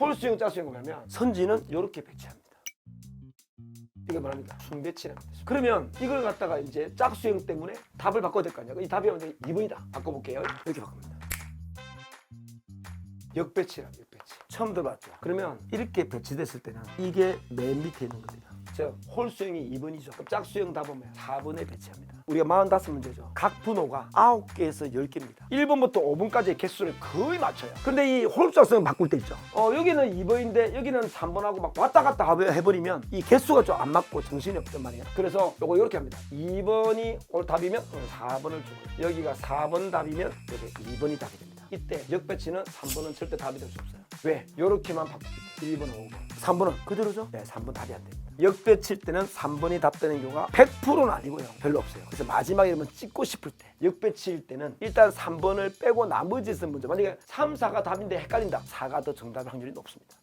홀수형 짝수형 보면 선지는 이렇게 배치합니다. 이게? 순배치라는 거죠. 그러면 이걸 갖다가 이제 짝수형 때문에 답을 바꿔야 될 거 아니야. 이 답이 오는데 2번이다. 바꿔볼게요. 이렇게 바꿉니다. 역배치라 역배치. 처음 들어봤죠. 그러면 이렇게 배치됐을 때는 이게 맨 밑에 있는 겁니다. 즉 홀수형이 2번이죠. 그럼 짝수형 답은 4번에 배치합니다. 우리가 45문제죠. 각 분호가 9개에서 10개입니다. 1번부터 5번까지의 개수를 거의 맞춰요. 근데 이 홀수작성 바꿀 때 있죠. 어, 여기는 2번인데 여기는 3번하고 막 왔다 갔다 해버리면 이 개수가 좀 안 맞고 정신이 없단 말이에요. 그래서 요거 이렇게 합니다. 2번이 올 답이면 4번을 주고 여기가 4번 답이면 여기 2번이 답이 됩니다. 이때 역배치는 3번은 절대 답이 될 수 없어요. 왜? 요렇게만 바꿉니다. 1번, 5번. 3번은 그대로죠? 네, 3번 답이 안 됩니다. 역배칠 때는 3번이 답되는 경우가 100%는 아니고요. 별로 없어요. 그래서 마지막에 이러면 찍고 싶을 때 역배칠 때는 일단 3번을 빼고 나머지 있는 문제 만약에 3, 4가 답인데 헷갈린다. 4가 더 정답 확률이 높습니다.